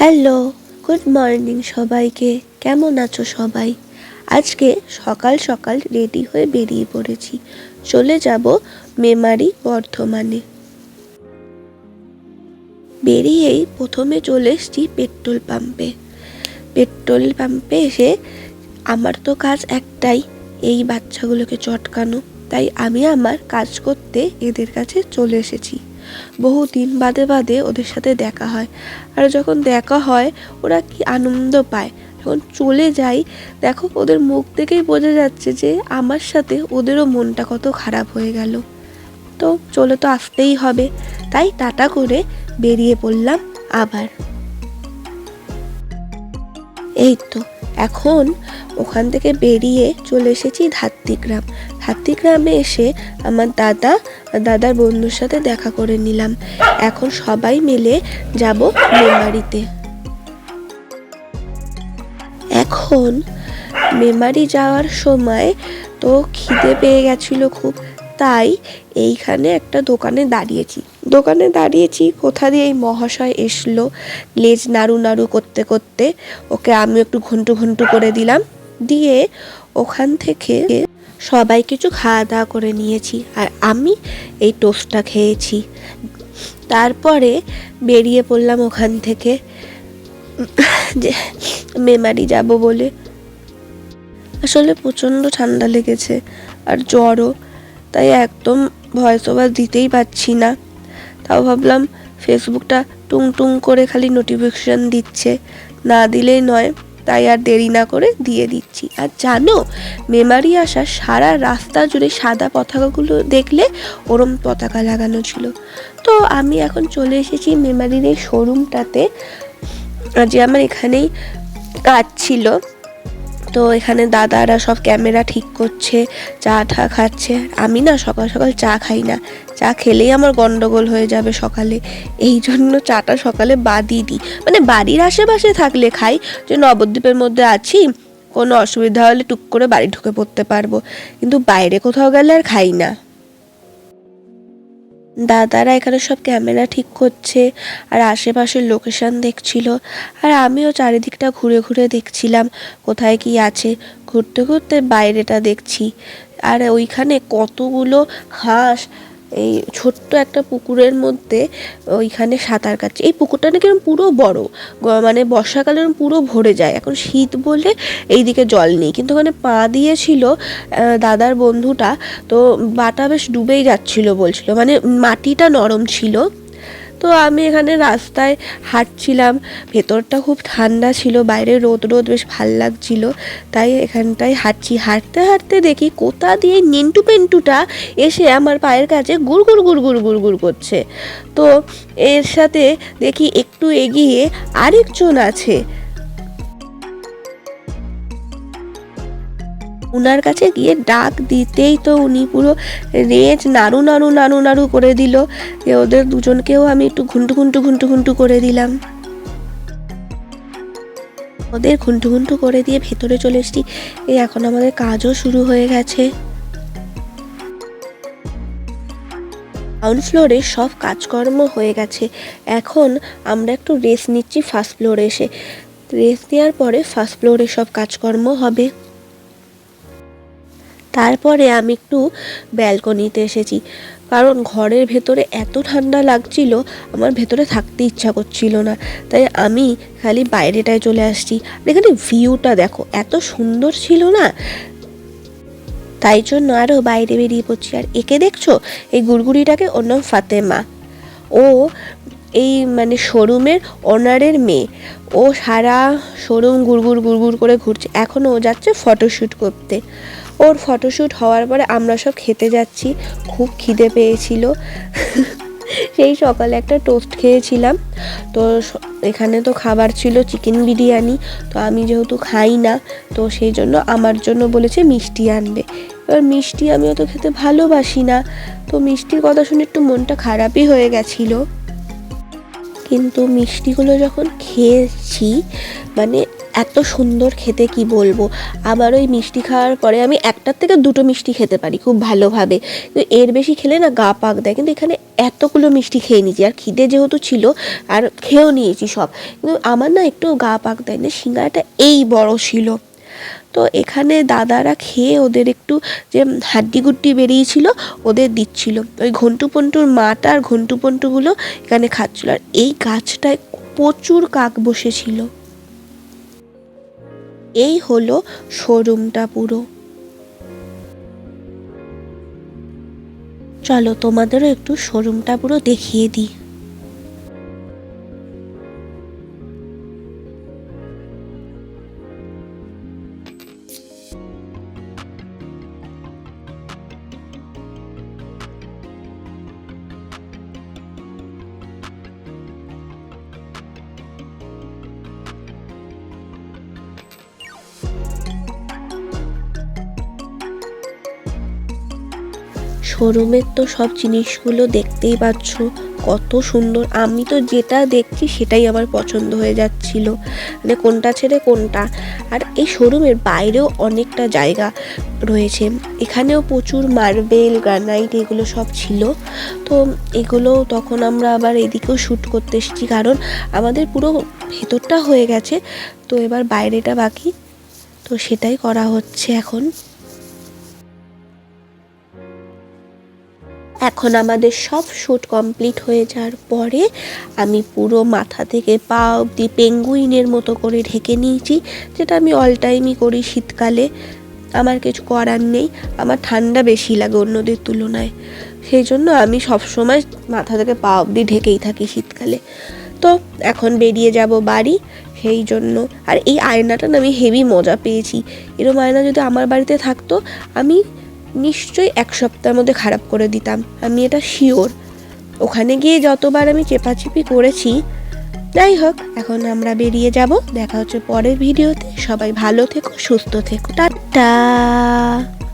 Hello, good morning সবাইকে। কেমন আছো সবাই? আজকে সকাল সকাল রেডি হয়ে বেরিয়ে পড়েছি। চলে যাব মেমারি বর্ধমানে। বেরিয়েই প্রথমে চলে এসেছি পেট্রোল পাম্পে। পেট্রোল পাম্পে এসে আমার তো কাজ একটাই, এই বাচ্চাগুলোকে চটকানো। তাই আমি আমার কাজ করতে এদের কাছে চলে এসেছি। বহু দিন বাদে বাদে ওদের সাথে দেখা হয়। আর যখন দেখা হয়, ওরা কি আনন্দ পায়? যখন চলে যাই, দেখো ওদের মুখ থেকেই বোঝা যাচ্ছে যে আমার সাথে ওদেরও মনটা কত খারাপ হয়ে গেল। তো চলে তো আসতেই হবে। তাই টাটা করে বেরিয়ে পড়লাম আবার। এই তো, এখন ওখান থেকে বেরিয়ে চলে এসেছি ধাত্রিগ্রাম। ধাত্রিগ্রামে এসে আমার দাদা, দাদার বন্ধুর সাথে দেখা করে নিলাম। এখন সবাই মিলে যাব মেমারিতে। এখন মেমারি যাওয়ার সময় তো খিদে পেয়ে গেছিল খুব, তাই এইখানে একটা দোকানে দাঁড়িয়েছি। দোকানে দাঁড়িয়েছি, কোথা দিয়ে এই মহাশয় এসলো, লেজ নাড়ু নাড়ু করতে করতে, ওকে আমি একটু ঘন্টু ঘন্টু করে দিলাম। দিয়ে ওখান থেকে সবাই কিছু খাওয়া দাওয়া করে নিয়েছি আর আমি এই টোস্টটা খেয়েছি। তারপরে বেরিয়ে পড়লাম ওখান থেকে। যে মেমারি যাব বলে। আসলে প্রচণ্ড ঠান্ডা লেগেছে আর জ্বরও, তাই একদম ভয়েস ওভার দিতেই পারছি না। তাও ভাবলাম ফেসবুকটা টুং টুং করে খালি নোটিফিকেশন দিচ্ছে। না দিলেই নয়। তাই আর দেরি না করে দিয়ে দিচ্ছি। আর জানো মেমারি আসা সারা রাস্তা জুড়ে সাদা পতাকাগুলো দেখলে ওরম পতাকা লাগানো ছিল। তো আমি এখন চলে এসেছি মেমারির এই শোরুমটাতে যে আমার এখানেই কাজ ছিল। তো এখানে দাদারা সব ক্যামেরা ঠিক করছে, চা ঠা খাচ্ছে। আমি না সকাল সকাল চা খাই না। চা খেলেই আমার গন্ডগোল হয়ে যাবে সকালে। এই জন্য চাটা সকালে বাদই দিই। মানে বাড়ির আশেপাশে থাকলে খাই, যে নবদ্বীপের মধ্যে আছি, কোনো অসুবিধা হলে টুক করে বাড়ি ঢুকে পড়তে পারব। কিন্তু বাইরে কোথাও গেলে আর খাই না। দাদারা এখানে সব ক্যামেরা ঠিক করছে, আর আশেপাশের লোকেশান দেখছিল, আর আমিও চারিদিকটা ঘুরে ঘুরে দেখছিলাম, কোথায় কি আছে, ঘুরতে ঘুরতে বাইরেটা দেখছি। আর ওইখানে কতগুলো হাঁস এই ছোট্ট একটা পুকুরের মধ্যে ওইখানে সাঁতার কাটছে। এই পুকুরটা নাকি পুরো বড় মানে বর্ষাকালে পুরো ভরে যায়। এখন শীত বলে এইদিকে জল নেই। কিন্তু ওখানে পা দিয়েছিল দাদার বন্ধুটা, তো বাটা বেশ ডুবেই যাচ্ছিল বলছিল। মানে মাটিটা নরম ছিল। তো আমি এখানে রাস্তায় হাঁটছিলাম। ভেতরটা খুব ঠান্ডা ছিল, বাইরে রোদ রোদ বেশ ভালো লাগছিল। তাই এখানটায় হাঁটছি। হাঁটতে হাঁটতে দেখি কোথা দিয়ে নিন্টু পেন্টুটা এসে আমার পায়ের কাছে গুড় গুড় গুড় গুড় গুড় গুড় করছে। তো এর সাথে দেখি একটু এগিয়ে আরেকজন আছে। উনার কাছে গিয়ে ডাক দিতেই তো উনি পুরো রেজ নাড়ু নাড়ু নাড়ু নাড়ু করে দিল। ওদের দুজনকেও আমি একটু ঘুন্টু ঘুন্টু ঘুন্টু ঘুন্টু করে দিলাম। ওদের ঘুন্টু ঘুন্টু করে দিয়ে ভেতরে চলে এসেছি। এখন আমাদের কাজও শুরু হয়ে গেছে। গ্রাউন্ড ফ্লোরে সব কাজকর্ম হয়ে গেছে। এখন আমরা একটু রেস্ট নিচ্ছি ফার্স্ট ফ্লোরে এসে। রেস্ট নেওয়ার পরে ফার্স্ট ফ্লোরে সব কাজকর্ম হবে। তারপরে আমি একটু ব্যালকনিতে এসেছি। কারণ ঘরের ভেতরে এত ঠান্ডা লাগছিল, আমার ভেতরে থাকতে ইচ্ছা করছিল না। তাই আমি খালি বাইরেটায় চলে আসছি। আর এখানে ভিউটা দেখো, এত সুন্দর ছিল না? তাই জন্য আরও বাইরে বেরিয়ে পড়ছি। আর একে দেখছ? এই গুড়গুড়িটাকে, ওর নাম ফাতেমা। ও এই মানে শোরুমের ওনারের মেয়ে। ও সারা শোরুম গুড়গুড় গুড়গুড় করে ঘুরছে। এখনও ও যাচ্ছে ফটোশ্যুট করতে। ওর ফটোশ্যুট হওয়ার পরে আমরা সব খেতে যাচ্ছি। খুব খিদে পেয়েছিল। সেই সকালে একটা টোস্ট খেয়েছিলাম। তো এখানে তো খাবার ছিল চিকেন বিরিয়ানি। তো আমি যেহেতু খাই না, তো সেই জন্য আমার জন্য বলেছে মিষ্টি আনবে। এবার মিষ্টি আমি অত খেতে ভালোবাসি না। তো মিষ্টির কথা শুনে একটু মনটা খারাপই হয়ে গেছিল। কিন্তু মিষ্টিগুলো যখন খেয়েছি মানে এত সুন্দর খেতে কি বলব? আবার ওই মিষ্টি খাওয়ার পরে আমি একটার থেকে দুটো মিষ্টি খেতে পারি খুব ভালোভাবে। কিন্তু এর বেশি খেলে না গা পাক দেয়। কিন্তু এখানে এতগুলো মিষ্টি খেয়ে নিয়েছি। আর খিদে যেহেতু ছিল, আর খেয়েও নিয়েছি সব। কিন্তু আমার না একটু গা পাক দেয়। না সিঙ্গারাটা এই বড় ছিল। তো এখানে দাদারা খেয়ে ওদের একটু যে হাড্ডি গুড্ডি বেরিয়েছিল, ওদের দিচ্ছিল। ওই ঘন্টু পন্টুর মাটা আর ঘন্টু পন্টুগুলো এখানে খাচ্ছিল। আর এই গাছটায় প্রচুর কাক বসেছিল। এই হলো শোরুমটা পুরো। চলো তোমাদেরও একটু শোরুমটা পুরো দেখিয়ে দিই। শোরুমের তো সব জিনিসগুলো দেখতেই পাচ্ছ, কত সুন্দর। আমি তো যেটা দেখছি সেটাই আমার পছন্দ হয়ে যাচ্ছিল। মানে কোনটা ছেড়ে কোনটা। আর এই শোরুমের বাইরেও অনেকটা জায়গা রয়েছে। এখানেও প্রচুর মার্বেল, গ্রানাইট এগুলো সব ছিল। তো এগুলো তখন আমরা আবার এদিকেও শ্যুট করতে এসেছি। কারণ আমাদের পুরো ভেতরটা হয়ে গেছে। তো এবার বাইরেটা বাকি। তো সেটাই করা হচ্ছে এখন। এখন আমাদের সব শ্যুট কমপ্লিট হয়ে যাওয়ার পরে আমি পুরো মাথা থেকে পা অবধি পেঙ্গুইনের মতো করে ঢেকে নিয়েছি, যেটা আমি অল টাইমই করি শীতকালে। আমার কিছু করার নেই, আমার ঠান্ডা বেশি লাগে অন্যদের তুলনায়। সেই জন্য আমি সবসময় মাথা থেকে পা অবধি ঢেকেই থাকি শীতকালে। তো এখন বেরিয়ে যাব বাড়ি, সেই জন্য। আর এই আয়নাটা না আমি হেভি মজা পেয়েছি। এরম আয়না যদি আমার বাড়িতে থাকতো, আমি নিশ্চয়ই এক সপ্তাহের মধ্যে খারাপ করে দিতাম। আমি এটা শিওর ওখানে গিয়ে যতবার আমি চেপাচেপি করেছি, যাই হোক, এখন আমরা বেরিয়ে যাব। দেখা হচ্ছে পরের ভিডিওতে। সবাই ভালো থেকো, সুস্থ থেকো। টাটা!